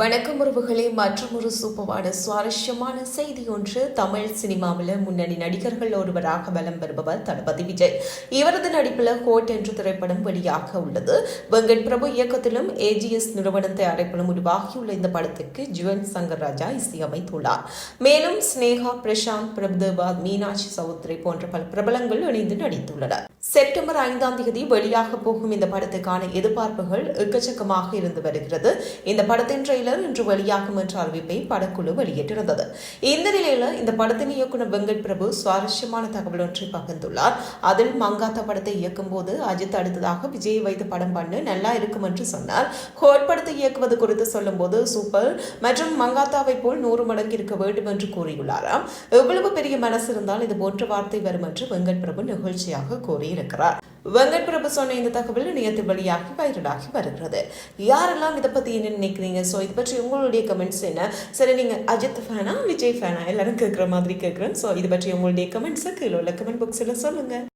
வணக்கம் உறவுகளே மற்றும் ஒரு சூப்பரான சுவாரஸ்யமான செய்தி ஒன்று தமிழ் சினிமாவில் முன்னணி நடிகர்கள் ஒருவராக பலம் பெறுபவர் தளபதி விஜய். இவரது நடிப்பில் கோட் என்ற திரைப்படம் வெளியாக உள்ளது. வெங்கட் பிரபு இயக்கத்திலும் ஏஜிஎஸ் நிறுவனம் தயாரிப்பிலும் உருவாகியுள்ள இந்த படத்திற்கு ஜுவன் சங்கர் ராஜா இசையமைத்துள்ளார். மேலும் ஸ்னேகா பிரசாந்த் பிரபுதேவா மீனாட்சி சௌத்ரி போன்ற பல பிரபலங்கள் இணைந்து நடித்துள்ளனர். செப்டம்பர் ஐந்தாம் தேதி வெளியாக போகும் இந்த படத்துக்கான எதிர்பார்ப்புகள் எக்கச்சக்கமாக இருந்து வருகிறது. இந்த படத்தின் ட்ரெய்லர் இன்று வெளியாகும் என்ற அறிவிப்பை படக்குழு வெளியிட்டிருந்தது. இந்த நிலையில இந்த படத்தின் இயக்குனர் வெங்கட் பிரபு சுவாரஸ்யமான தகவல் ஒன்றை பகிர்ந்துள்ளார். அதில் மங்காத்தா படத்தை இயக்கும் போது அஜித் அடுத்ததாக விஜய் வைத்து படம் பண்ணு நல்லா இருக்கும் என்று சொன்னார். ஹோட் படத்தை இயக்குவது குறித்து சொல்லும்போது சூப்பர். மற்றும் மங்காத்தாவை போல் நூறு மடங்கு இருக்க வேண்டும் என்று கூறியுள்ளாராம். எவ்வளவு பெரிய மனசு இருந்தால் இது போன்ற வார்த்தை வரும் என்று வெங்கட் பிரபு நிகழ்ச்சியாக கூறியிருக்கிறார். வெங்கட் பிரபு சொன்ன இந்த தகவல் இணையத்தில் வெளியாகி வைரலாகி வருகிறது. யாரெல்லாம் இதை பற்றி என்ன நினைக்கிறீங்க? ஸோ இது பற்றி உங்களுடைய கமெண்ட்ஸ் என்ன? சரி நீங்கள் அஜித் ஃபேனா விஜய் ஃபேனா எல்லாரும் கேட்குற மாதிரி கேட்குறேன் ஸோ இது பற்றி உங்களுடைய கமெண்ட்ஸை கீழே உள்ள கமெண்ட் பாக்ஸில் சொல்லுங்கள்